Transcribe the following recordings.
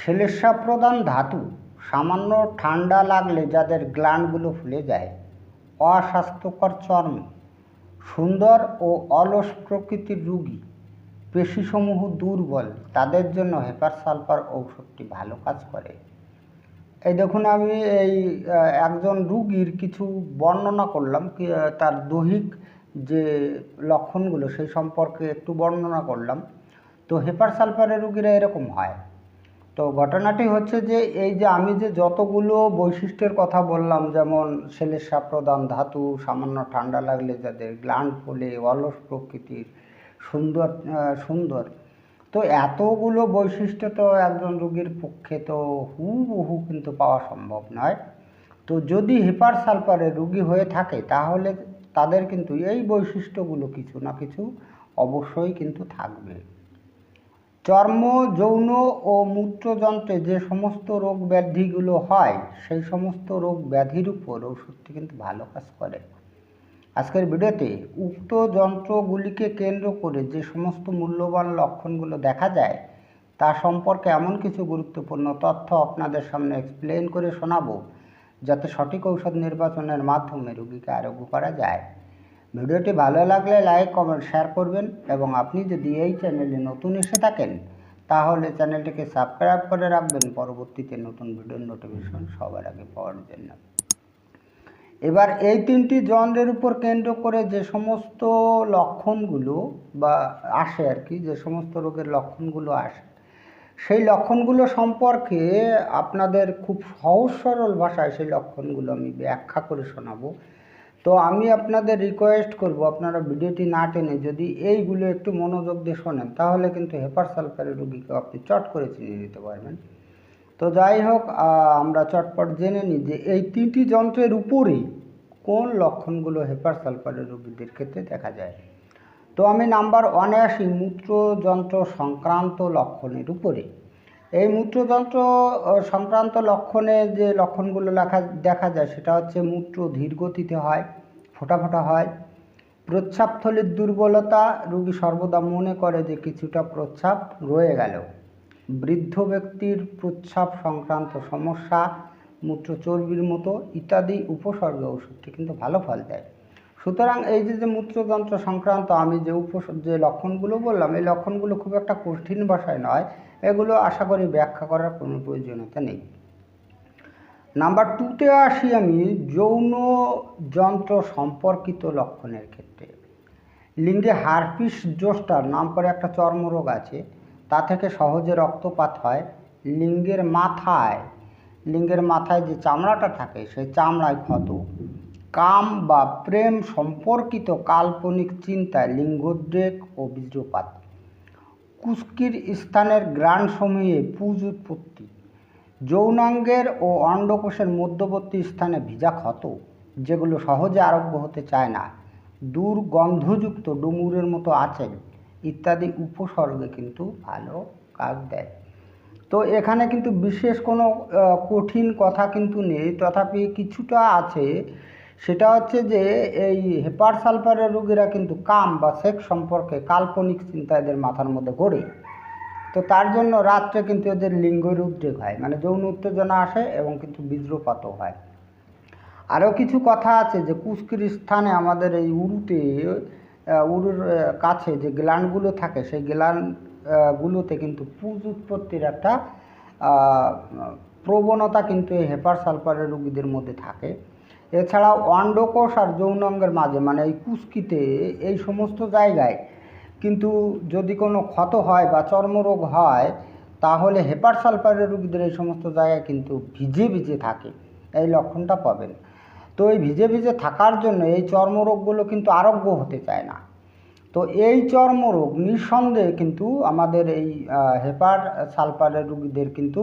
শ্লেষ্মা প্রধান ধাতু সামান্য ঠান্ডা লাগলে যাদের গ্ল্যান্ডগুলো ফুলে যায়, অস্বাস্থ্যকর চর্ম, সুন্দর ও অলস প্রকৃতির রুগী, পেশিসমূহ দুর্বল, তাদের জন্য হেপার সালফার ঔষধটি ভালো কাজ করে। এই দেখুন আমি এই একজন রুগীর কিছু বর্ণনা করলাম তার দৈহিক যে লক্ষণগুলো সেই সম্পর্কে একটু বর্ণনা করলাম। তো হেপার সালফারের রুগীরা এরকম হয় তো ঘটনাটি হচ্ছে যে, এই যে আমি যে যতগুলো বৈশিষ্ট্যের কথা বললাম, যেমন শ্লেষ্মা প্রধান ধাতু, সামান্য ঠান্ডা লাগলে যাদের গ্ল্যান্ড ফোলে, অলস প্রকৃতির, সুন্দর সুন্দর। তো এতগুলো বৈশিষ্ট্য তো একজন রোগীর পক্ষে তো হুবহু কিন্তু পাওয়া সম্ভব নয়। তো যদি হিপার সালফারের রুগী হয়ে থাকে, তাহলে তাদের কিন্তু এই বৈশিষ্ট্যগুলো কিছু না কিছু অবশ্যই কিন্তু থাকবে। চর্ম, যৌন ও মূত্রযন্ত্রে যে সমস্ত রোগ ব্যাধিগুলো হয়, সেই সমস্ত রোগ ব্যাধির উপর ওষুধটি কিন্তু ভালো কাজ করে। আজকের ভিডিওতে উক্ত যন্ত্রগুলিকে কেন্দ্র করে যে সমস্ত মূল্যবান লক্ষণগুলো দেখা যায়, তা সম্পর্কে এমন কিছু গুরুত্বপূর্ণ তথ্য আপনাদের সামনে এক্সপ্লেন করে শোনাবো, যাতে সঠিক ঔষধ নির্বাচনের মাধ্যমে রোগীকে আরোগ্য করা যায়। ভিডিওটি ভালো লাগলে লাইক কমেন্ট শেয়ার করবেন এবং আপনি যদি এই চ্যানেলে নতুন এসে থাকেন, তাহলে চ্যানেলটিকে সাবস্ক্রাইব করে রাখবেন। পরবর্তীতে নতুন ভিডিওর নোটিফিকেশন সবার আগে পাওয়ার জন্য। এবার এই তিনটি যন্ত্রের উপর কেন্দ্র করে যে সমস্ত লক্ষণগুলো বা আসে আর কি, যে সমস্ত রোগের লক্ষণগুলো আসে, সেই লক্ষণগুলো সম্পর্কে আপনাদের খুব সহজ সরল ভাষায় সেই লক্ষণগুলো আমি ব্যাখ্যা করে শোনাবো। তো আমি আপনাদের রিকোয়েস্ট করব, আপনারা ভিডিওটি না টেনে যদি এইগুলো একটু মনোযোগ দিয়ে শোনেন, তাহলে কিন্তু হেপার সালফারের রোগীকে আপনি চট করে চিনে নিতে পারবেন। তো যাই হোক আমরা চটপট জেনে নিই যে এই তিনটি যন্ত্রের উপরেই কোন লক্ষণগুলো হেপার সালফারের রোগীদের ক্ষেত্রে দেখা যায়। তো আমি নাম্বার ওয়ানে আসি, মূত্রযন্ত্র সংক্রান্ত লক্ষণের উপরে। এই মূত্রযন্ত্র সংক্রান্ত লক্ষণে যে লক্ষণগুলো লেখা, দেখা যায়, সেটা হচ্ছে মূত্র ধীর গতিতে হয়, ফোটা ফোটা হয়। প্রস্রাবথলির দুর্বলতা রোগী সর্বদা মনে করে যে কিছুটা প্রস্রাব রয়ে গেল বৃদ্ধ ব্যক্তির প্রস্রাব সংক্রান্ত সমস্যা মূত্র চর্বির মতো ইত্যাদি উপসর্গ ওষুধটি কিন্তু ভালো ফল দেয়। সুতরাং এই যে যে মূত্রযন্ত্র সংক্রান্ত আমি যে উপস, যে লক্ষণগুলো বললাম, এই লক্ষণগুলো খুব একটা কঠিন ভাষায় নয়। এগুলো আশা করি ব্যাখ্যা করার কোনো প্রয়োজনীয়তা নেই। নাম্বার টুতে আসি আমি যৌন যন্ত্র সম্পর্কিত লক্ষণের ক্ষেত্রে। লিঙ্গে হারপিস জোস্টার নাম করে একটা চর্মরোগ আছে, তা থেকে সহজে রক্তপাত হয় লিঙ্গের মাথায়। লিঙ্গের মাথায় যে চামড়াটা থাকে, সেই চামড়ায় ক্ষত। কাম বা প্রেম সম্পর্কিত কাল্পনিক চিন্তায় লিঙ্গোদ্রেক ও বীর্যপাত। কুস্কির স্থানের গ্রাণসমূহে পুজ উৎপত্তি যৌনাঙ্গের ও অন্ডকোষের মধ্যবর্তী স্থানে ভিজা ক্ষত, যেগুলো সহজে আরোগ্য হতে চায় না। দুর্গন্ধযুক্ত ডুমুরের মতো আছেন ইত্যাদি উপসর্গে কিন্তু ভালো কাজ দেয়। তো এখানে কিন্তু বিশেষ কোনো কঠিন কথা কিন্তু নেই। তথাপি কিছুটা আছে সেটা হচ্ছে যে এই হেপার সালফারের রোগীরা কিন্তু কাম বা সেক্স সম্পর্কে কাল্পনিক চিন্তা এদের মাথার মধ্যে গড়ে। তো তার জন্য রাত্রে কিন্তু এদের লিঙ্গের উদ্রেক হয় মানে যৌন উত্তেজনা আসে এবং কিন্তু বীর্যপাতও হয়। আরও কিছু কথা আছে যে কুস্কির স্থানে আমাদের এই উরুতে উরুর কাছে যে গ্ল্যান্ডগুলো থাকে, সেই গ্ল্যান্ড গুলোতে কিন্তু পুজ উৎপত্তির একটা প্রবণতা কিন্তু এই হেপার সালফারের রোগীদের মধ্যে থাকে। এছাড়াও অন্ডকোষ আর যৌনাঙ্গের মাঝে মানে এই কুস্কিতে, এই সমস্ত জায়গায় কিন্তু যদি কোনো ক্ষত হয় বা চর্মরোগ হয়, তাহলে হেপার সালফারের রোগীদের এই সমস্ত জায়গায় কিন্তু ভিজে ভিজে থাকে, এই লক্ষণটা পাবেন। তো এই ভিজে ভিজে থাকার জন্য এই চর্মরোগগুলো কিন্তু আরোগ্য হতে চায় না। তো এই চর্মরোগ নিঃসন্দেহে কিন্তু আমাদের এই হেপার সালফারের রোগীদের কিন্তু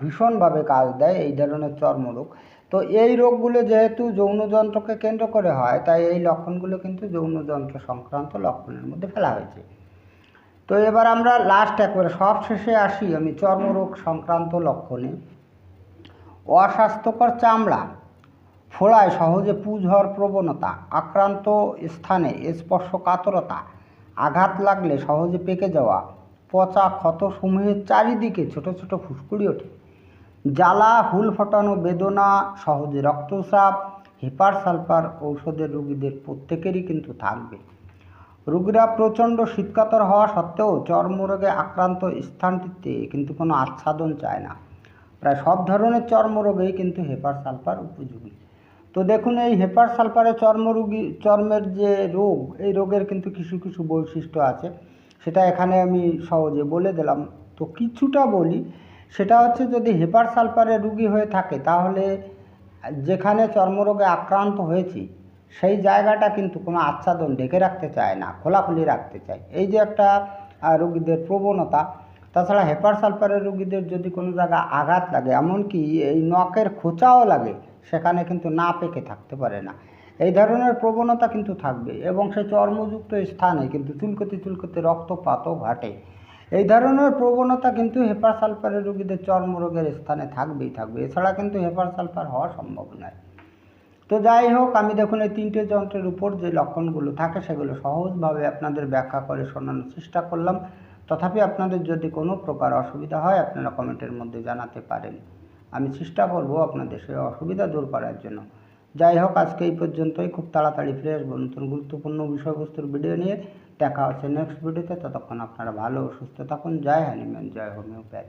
ভীষণভাবে কাজ দেয় এই ধরনের চর্মরোগ। তো এই রোগগুলো যেহেতু যৌনযন্ত্রকে কেন্দ্র করে হয়, তাই এই লক্ষণগুলো কিন্তু যৌনযন্ত্র সংক্রান্ত লক্ষণের মধ্যে ফেলা হয়েছে। তো এবার আমরা লাস্ট একবারে সব শেষে আসি আমি চর্মরোগ সংক্রান্ত লক্ষণে। অস্বাস্থ্যকর চামড়া ফোড়ায় সহজে হওয়ার প্রবণতা, আক্রান্ত স্থানে স্পর্শ কাতরতা, আঘাত লাগলে সহজে পেকে যাওয়া, পচা ক্ষত সমূহের চারিদিকে ছোট ছোট ফুসকুড়ি ওঠে। জ্বালা হুল ফটানো বেদনা, সহজে রক্তস্রাব হেপার সালফার ঔষধের রোগীদের প্রত্যেকেরই কিন্তু থাকবে। রোগীরা প্রচণ্ড শীতকাতর হওয়া সত্ত্বেও চর্মরোগে আক্রান্ত স্থানটিতে কিন্তু কোনো আচ্ছাদন চায় না। প্রায় সব ধরনের চর্মরোগেই কিন্তু হেপার সালফার উপযোগী। তো দেখুন, এই হেপার সালফারের চর্মরোগী, চর্মের যে রোগ, এই রোগের কিন্তু কিছু কিছু বৈশিষ্ট্য আছে। সেটা এখানে আমি সহজে বলে দিলাম। তো কিছুটা বলি সেটা হচ্ছে যদি হেপার সালফারের রুগী হয়ে থাকে, তাহলে যেখানে চর্মরোগে আক্রান্ত হয়েছি, সেই জায়গাটা কিন্তু কোনো আচ্ছাদন ঢেকে রাখতে চায় না, খোলাখুলি রাখতে চায়। এই যে একটা রুগীদের প্রবণতা, তাছাড়া হেপার সালফারের রুগীদের যদি কোনো জায়গায় আঘাত লাগে, এমনকি এই নখের খোঁচাও লাগে, সেখানে কিন্তু না পেকে থাকতে পারে না। এই ধরনের প্রবণতা কিন্তু থাকবে এবং সে চর্মযুক্ত স্থানে কিন্তু চুলকতে চুলকতে রক্তপাতও ঘটে। এই ধরনের প্রবণতা কিন্তু হেপার সালফারের রোগীদের চর্মরোগের স্থানে থাকবেই থাকবে। এছাড়া কিন্তু হেপার সালফার হওয়া সম্ভব নয়। তো যাই হোক, আমি দেখুন এই তিনটে যন্ত্রের উপর যে লক্ষণগুলো থাকে, সেগুলো সহজভাবে আপনাদের ব্যাখ্যা করে শোনানোর চেষ্টা করলাম। তথাপি আপনাদের যদি কোনো প্রকার অসুবিধা হয়, আপনারা কমেন্টের মধ্যে জানাতে পারেন। আমি চেষ্টা করব আপনাদের সেই অসুবিধা দূর করার জন্য। যাই হোক, আজকে এই পর্যন্তই। খুব তাড়াতাড়ি ফিরে আসব নতুন গুরুত্বপূর্ণ বিষয়বস্তুর ভিডিও নিয়ে। দেখা হচ্ছে নেক্সট ভিডিওতে ততক্ষণ আপনারা ভালো সুস্থ থাকুন। জয় হ্যানিম্যান জয় হোমিওপ্যাথ।